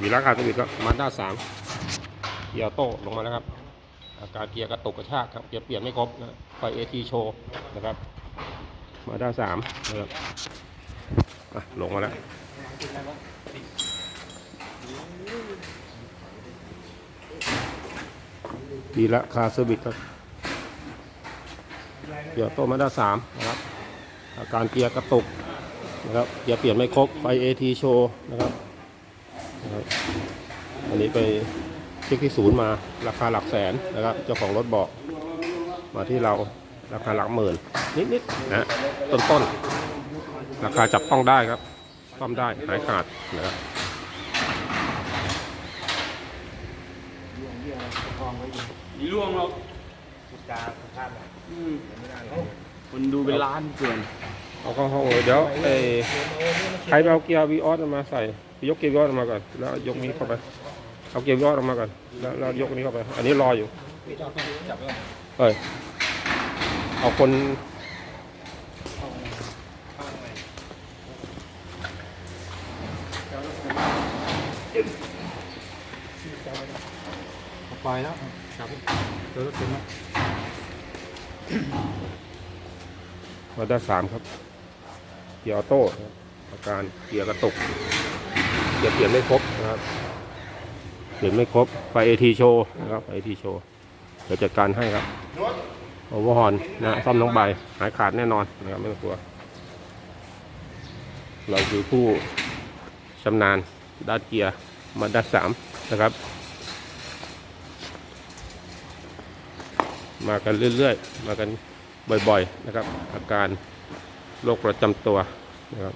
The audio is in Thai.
มีราคาสวิตก็มาด้าสามเกียร์โต้ลงมาแล้วครับ อาการเกียร์กระตุกกระชากครับเกียร์เปลี่ยนไม่ครบนะไฟเอทีโชว์นะครับ มาด้าสามนะครับลงมาแล้วดีละคาเซอร์วิสครับเกียร์โต้มาด้าสามนะครับ อาการเกียร์กระตุกนะครับเกียร์เปลี่ยนไม่ครบไฟเอทีโชว์นะครับ นะครับอันนี้ไปเช็คที่ศูนย์มาราคาหลักแสนนะครับเจ้าของรถบอก มาที่เราราคาหลักหมื่นนิดๆนะต้นต้นๆราคาจับต้องได้ครับซ่อมได้หายขาดนะครับมีร่วงหรอกจาสภาพแบบอืมคนดูเป็นล้านเกินเอาเข้าห้องเลยเดี๋ยวเอ้ยใครไปเอาเกียร์วีออสมาใส่ไป ยกเกียร์วีออสออกมาก่อนแล้วยกนี้เข้าไปเอาเกียร์วีออสออกมาก่อนแล้วแล้วยกนี้เข้าไป อันนี้รออยู่เฮ้ยเอาคนปล่อยแล้วจับเจอรถเต็มแล้วมาด้าสามครับ เกียร์ออโต้นะครับอาการเกียร์กระตุก เกียร์เปลี่ยนไม่ครบนะครับ เปลี่ยนไม่ครบ ไฟเอทีโชว์นะครับไฟเอทีโชว์เดี๋ยวจัดการให้ครับ โอเวอร์ฮอนนะซ่อมน้องใบหายขาดแน่นอนนะครับไม่ต้องกลัว เราคือผู้ชำนาญด้านเกียร์มาด้าสามนะครับ มากันเรื่อยๆ มากันบ่อยๆนะครับ อาการโรคประจำตัวนะครับ